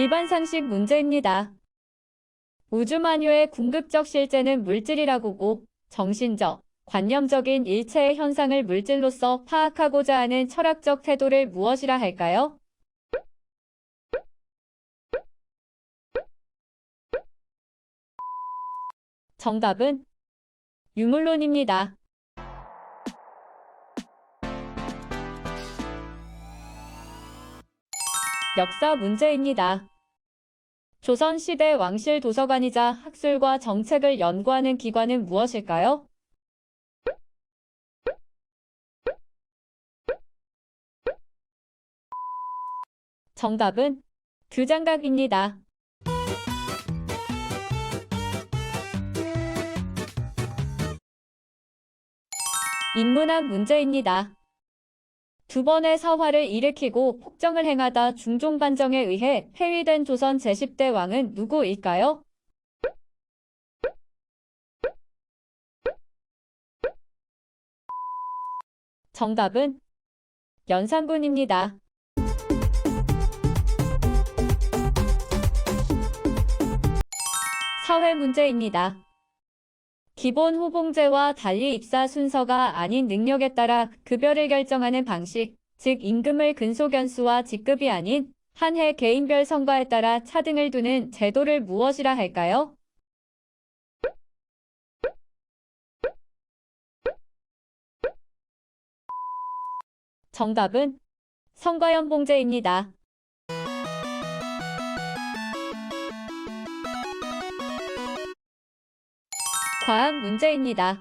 일반 상식 문제입니다. 우주만유의 궁극적 실제는 물질이라고고 정신적, 관념적인 일체의 현상을 물질로서 파악하고자 하는 철학적 태도를 무엇이라 할까요? 정답은 유물론입니다. 역사 문제입니다. 조선시대 왕실 도서관이자 학술과 정책을 연구하는 기관은 무엇일까요? 정답은 규장각입니다. 인문학 문제입니다. 두 번의 사화를 일으키고 폭정을 행하다 중종반정에 의해 폐위된 조선 제10대 왕은 누구일까요? 정답은 연산군입니다. 사회 문제입니다. 기본 호봉제와 달리 입사 순서가 아닌 능력에 따라 급여를 결정하는 방식, 즉 임금을 근소견수와 직급이 아닌 한 해 개인별 성과에 따라 차등을 두는 제도를 무엇이라 할까요? 정답은 성과연봉제입니다. 과학 문제입니다.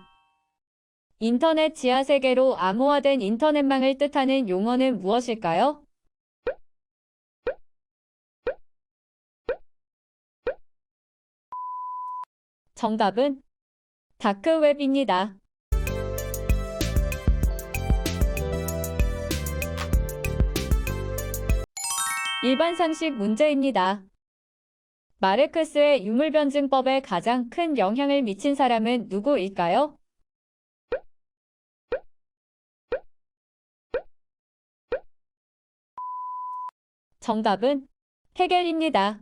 인터넷 지하세계로 암호화된 인터넷망을 뜻하는 용어는 무엇일까요? 정답은 다크웹입니다. 일반 상식 문제입니다. 마르크스의 유물변증법에 가장 큰 영향을 미친 사람은 누구일까요? 정답은 헤겔입니다.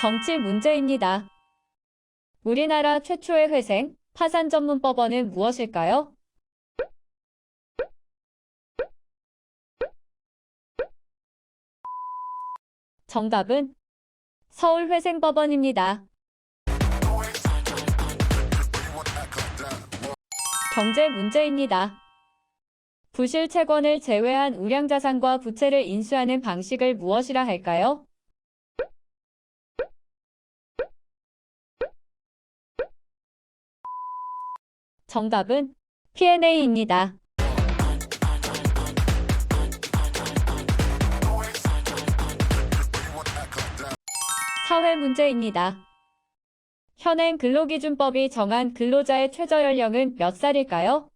정치 문제입니다. 우리나라 최초의 회생, 파산 전문 법원은 무엇일까요? 정답은 서울회생법원입니다. 경제 문제입니다. 부실 채권을 제외한 우량자산과 부채를 인수하는 방식을 무엇이라 할까요? 정답은 P&A입니다. 사회 문제입니다. 현행 근로기준법이 정한 근로자의 최저연령은 몇 살일까요?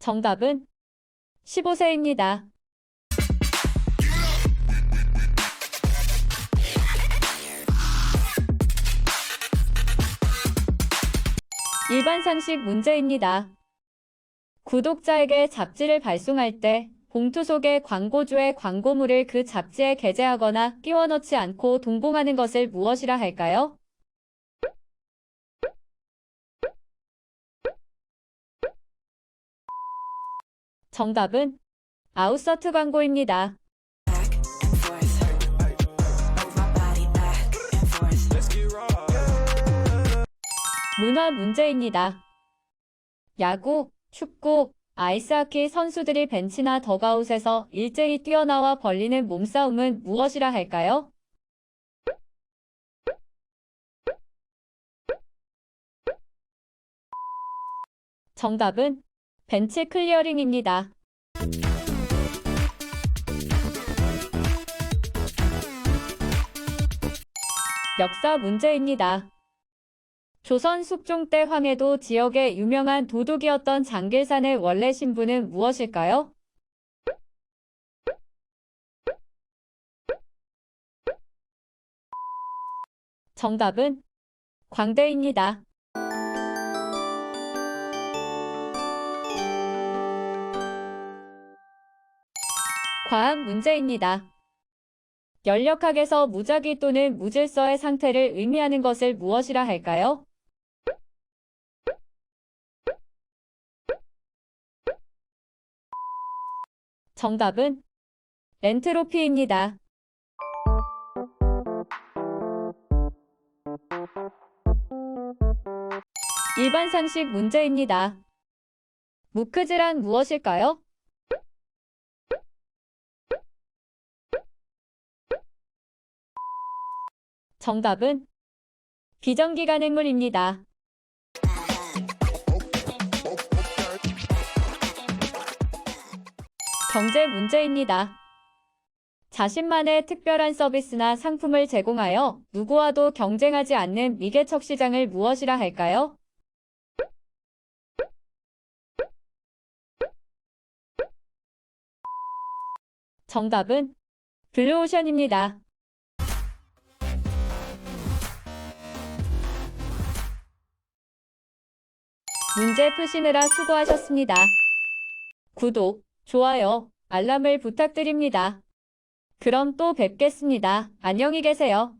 정답은 15세입니다. 일반 상식 문제입니다. 구독자에게 잡지를 발송할 때 봉투 속에 광고주의 광고물을 그 잡지에 게재하거나 끼워 넣지 않고 동봉하는 것을 무엇이라 할까요? 정답은 아웃서트 광고입니다. 문화 문제입니다. 야구, 축구, 아이스하키 선수들이 벤치나 더가웃에서 일제히 뛰어나와 벌리는 몸싸움은 무엇이라 할까요? 정답은 벤치 클리어링입니다. 역사 문제입니다. 조선 숙종 때 황해도 지역의 유명한 도둑이었던 장길산의 원래 신부는 무엇일까요? 정답은 광대입니다. 과학 문제입니다. 연력학에서 무작위 또는 무질서의 상태를 의미하는 것을 무엇이라 할까요? 정답은 엔트로피입니다. 일반 상식 문제입니다. 무크질란 무엇일까요? 정답은 비정기간 행물입니다. 경제 문제입니다. 자신만의 특별한 서비스나 상품을 제공하여 누구와도 경쟁하지 않는 미개척 시장을 무엇이라 할까요? 정답은 블루오션입니다. 문제 푸시느라 수고하셨습니다. 구독, 좋아요, 알람을 부탁드립니다. 그럼 또 뵙겠습니다. 안녕히 계세요.